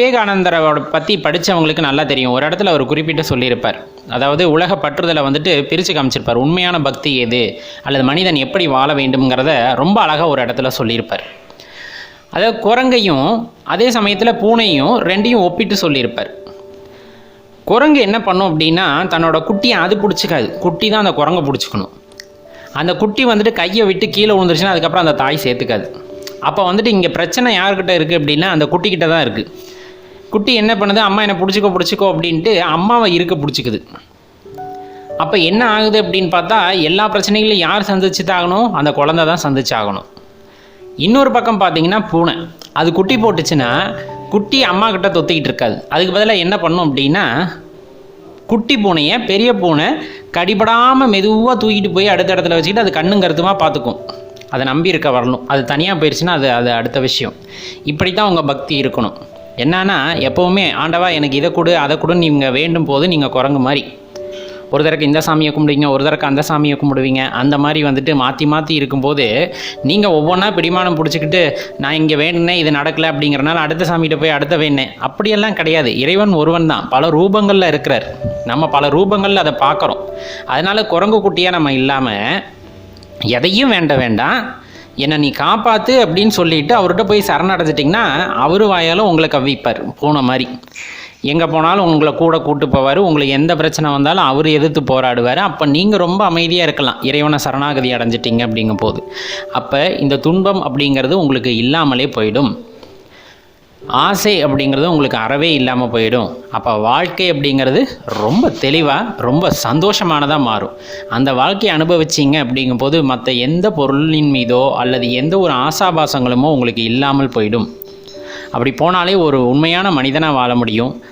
விவேகானந்தரோட பற்றி படித்தவங்களுக்கு நல்லா தெரியும். ஒரு இடத்துல அவர் குறிப்பிட்டு சொல்லியிருப்பார். அதாவது உலக பற்றுதலை வந்துட்டு பிரித்து காமிச்சிருப்பார். உண்மையான பக்தி எது? அல்லது மனிதன் எப்படி வாழ வேண்டும்ங்கிறத ரொம்ப அழகாக ஒரு இடத்துல சொல்லியிருப்பார். அதாவது குரங்கையும் அதே சமயத்தில் பூனையும் ரெண்டையும் ஒப்பிட்டு சொல்லியிருப்பார். குரங்கு என்ன பண்ணும் அப்படின்னா தன்னோட குட்டியை அது பிடிச்சிக்காது. குட்டி தான் அந்த குரங்கை பிடிச்சிக்கணும். அந்த குட்டி வந்துட்டு கையை விட்டு கீழே விழுந்துருச்சுன்னா அதுக்கப்புறம் அந்த தாய் சேர்த்துக்காது. அப்போ வந்துட்டு இங்கே பிரச்சனை யார்கிட்ட இருக்குது அப்படின்னா அந்த குட்டிக்கிட்ட தான் இருக்குது குட்டி என்ன பண்ணுது? அம்மா என்னை பிடிச்சிக்கோ பிடிச்சிக்கோ அப்படின்ட்டு அம்மாவை இருக்க பிடிச்சிக்குது. அப்போ என்ன ஆகுது அப்படின்னு பார்த்தா எல்லா பிரச்சனைகளையும் யார் சந்திச்சு அந்த குழந்தை தான் சந்திச்சாகணும். இன்னொரு பக்கம் பார்த்தீங்கன்னா பூனை. அது குட்டி போட்டுச்சுன்னா குட்டி அம்மா கிட்ட தொத்திக்கிட்டு இருக்காது. அதுக்கு பதிலாக என்ன பண்ணும் அப்படின்னா குட்டி பூனையை பெரிய பூனை கடிபடாமல் மெதுவாக தூக்கிட்டு போய் அடுத்த இடத்துல வச்சுக்கிட்டு அது கண்ணும் கருத்துமாக பார்த்துக்கும். அதை நம்பி இருக்க வரணும். அது தனியாக போயிடுச்சுன்னா அது அது அடுத்த விஷயம். இப்படி தான் உங்கள் பக்தி இருக்கணும். என்னன்னா எப்போவுமே ஆண்டவா எனக்கு இதை கொடு அதை கொடுன்னு நீங்கள் வேண்டும் போது நீங்கள் குரங்கு மாதிரி. ஒரு தரக்கு இந்த சாமியை கும்பிடுவீங்க ஒரு தரக்கு அந்த சாமியை கும்பிடுவீங்க அந்த மாதிரி வந்துட்டு மாற்றி மாற்றி இருக்கும்போது நீங்கள் ஒவ்வொன்றா பிடிமானம் பிடிச்சிக்கிட்டு நான் இங்கே வேணுனேன் இது நடக்கலை அப்படிங்கிறனால அடுத்த சாமிகிட்ட போய் அடுத்த வேணேன் அப்படியெல்லாம் கிடையாது. இறைவன் ஒருவன் தான். பல ரூபங்களில் இருக்கிறார். நம்ம பல ரூபங்களில் அதை பார்க்குறோம். அதனால் குரங்கு குட்டியாக நம்ம இல்லாமல் எதையும் வேண்ட வேண்டாம். என்னை நீ காப்பாற்று அப்படின்னு சொல்லிட்டு அவர்கிட்ட போய் சரணடைஞ்சிட்டிங்கன்னா அவர் வாயாலும் உங்களை கவ்விப்பார் போன மாதிரி. எங்கே போனாலும் உங்களை கூட கூட்டு போவார். உங்களுக்கு எந்த பிரச்சனை வந்தாலும் அவர் எதிர்த்து போராடுவார். அப்போ நீங்கள் ரொம்ப அமைதியாக இருக்கலாம். இறைவனை சரணாகதி அடைஞ்சிட்டிங்க அப்படிங்கும் போது அப்போ இந்த துன்பம் அப்படிங்கிறது உங்களுக்கு இல்லாமலே போயிடும். ஆசை அப்படிங்கிறது உங்களுக்கு அறவே இல்லாமல் போயிடும். அப்போ வாழ்க்கை அப்படிங்கிறது ரொம்ப தெளிவாக ரொம்ப சந்தோஷமானதாக மாறும். அந்த வாழ்க்கையை அனுபவிச்சிங்க அப்படிங்கும்போது மற்ற எந்த பொருளின் மீதோ அல்லது எந்த ஒரு ஆசாபாசங்களுமோ உங்களுக்கு இல்லாமல் போயிடும். அப்படி போனாலே ஒரு உண்மையான மனிதனாக வாழ முடியும்.